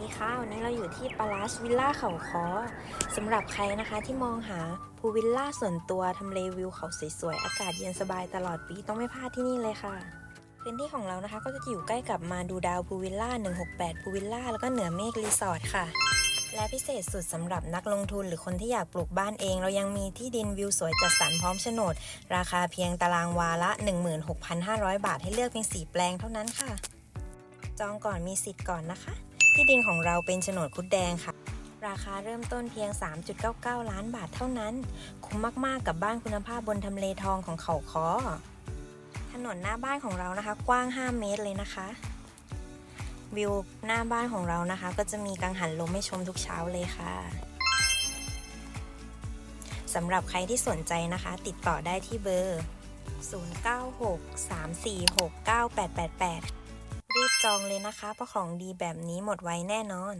ดีค่ะ วันนี้เราอยู่ที่ปาลาสวิลล่าเขาคอสำหรับใครนะคะที่มองหาพูวิลล่าส่วนตัวทำเลวิวเขาสวยๆ อากาศเย็นสบายตลอดปีต้องไม่พลาดที่นี่เลยค่ะ พื้นที่ของเรานะคะก็จะอยู่ใกล้กับมาดูดาวพูวิลล่า 168พูวิลล่า แล้วก็เหนือเมฆรีสอร์ทค่ะ และพิเศษสุดสำหรับนักลงทุนหรือคนที่อยากปลูกบ้านเอง เรายังมีที่ดินวิวสวยจัดสรรพร้อมโฉนด ราคาเพียงตารางวาละ 16,500 บาทให้เลือกเพียง4แปลงเท่านั้นค่ะ จองก่อนมีสิทธิ์ก่อนนะคะ ที่ดินของเราเป็นโฉนดคุดแดงค่ะ ราคาเริ่มต้นเพียง 3.99 ล้านบาทเท่านั้น คุ้มมากๆกับบ้านคุณภาพบนทำเลทองของเขาคอถนนหน้าบ้านของเรานะคะ กว้าง 5 เมตรเลยนะคะ วิวหน้าบ้านของเรานะคะ ก็จะมีกังหันลมให้ชมทุกเช้าเลยค่ะสำหรับใครที่สนใจนะคะ ติดต่อได้ที่เบอร์ 0963469888 จองเลยนะคะ เพราะของดีแบบนี้หมดไวแน่นอน